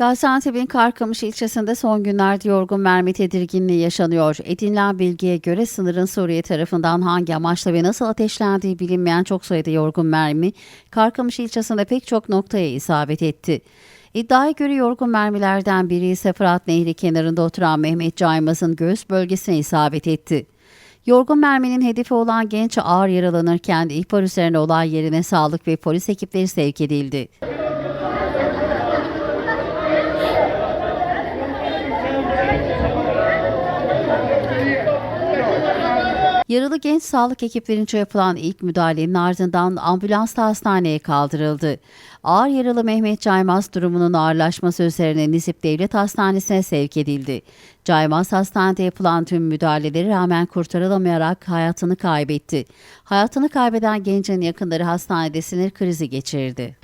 Gaziantep'in Karkamış ilçesinde son günlerde yorgun mermi tedirginliği yaşanıyor. Edinilen bilgiye göre sınırın Suriye tarafından hangi amaçla ve nasıl ateşlendiği bilinmeyen çok sayıda yorgun mermi Karkamış ilçesinde pek çok noktaya isabet etti. İddiaya göre yorgun mermilerden biri ise Fırat Nehri kenarında oturan Mehmet Caymaz'ın göğüs bölgesine isabet etti. Yorgun merminin hedefi olan genç ağır yaralanırken ihbar üzerine olay yerine sağlık ve polis ekipleri sevk edildi. Yaralı genç sağlık ekiplerince yapılan ilk müdahalenin ardından ambulansla hastaneye kaldırıldı. Ağır yaralı Mehmet Caymaz durumunun ağırlaşması üzerine Nizip Devlet Hastanesi'ne sevk edildi. Caymaz hastanede yapılan tüm müdahalelere rağmen kurtarılamayarak hayatını kaybetti. Hayatını kaybeden gencin yakınları hastanede sinir krizi geçirdi.